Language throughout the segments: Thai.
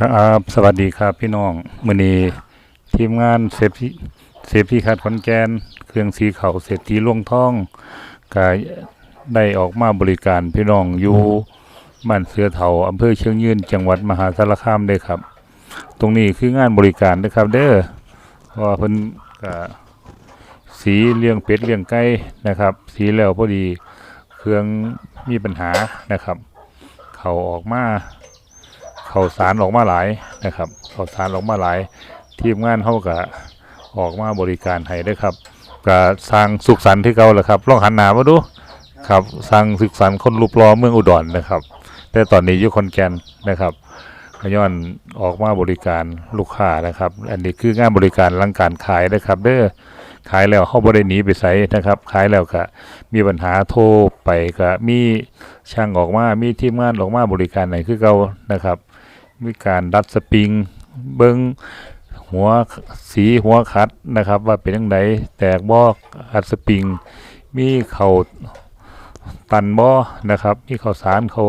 ครับสวัสดีครับพี่น้องมือนีทีมงานเซฟที่เซฟที่คัดขอนแกนเครื่องสีเขาเศรษฐีลวงทองก็ได้ออกมาบริการพี่น้องอยู่บ้านเสือเถาอำเภอเชียงยืนจังหวัดมหาสารคามเด้ครับ ตรงนี้คืองานบริการนะครับเด้อพราะว่าเพิ่นก็สีเลี้ยงเป็ดเลี้ยงไก่นะครับ สีแล้วพอดีเครื่องมีปัญหานะครับ เขาออกมา ขาสารออกมาหลายนะครับเขาสารออกมาหลาย ทีมงานเขาก็ออกมาบริการให้เด้ครับก็สร้างสุขสันต์ที่เก่าแหละครับลองหันหน้ามาดูครับสร้างสุขสันต์คนรูปรอเมืองอุดรนะครับ แต่ตอนนี้อยู่ขอนแก่นนะครับก็ย้อนออกมาบริการลูกค้านะครับ อันนี้คืองานบริการหลังการขายนะครับ เด้อขายแล้วเขาบ่ได้หนีไปไสนะครับ ขายแล้วก็มีปัญหาโทรไปก็มีช่างออกมา มีทีมงานออกมาบริการไหนคือเก่านะครับ มีการดัดสปริง เบิ้งหัวสีหัวคัดนะครับ ว่าเป็นยังไงแตกบ่คัดสปริง มีเข่าตันบ่นะครับ มีเข่าสารเขา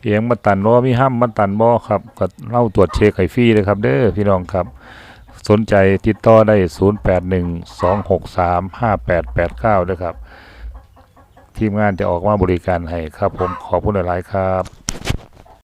เอียงมาตันบ่มีห้ามมาตันบ่ครับก็เล่าตรวจเช็คไข่ฟรีเลยครับ เด้อพี่น้องครับ สนใจติดต่อได้ 0812635889ด้วยครับทีมงานจะออกมาบริการให้ครับผมขอบคุณหลายๆครับ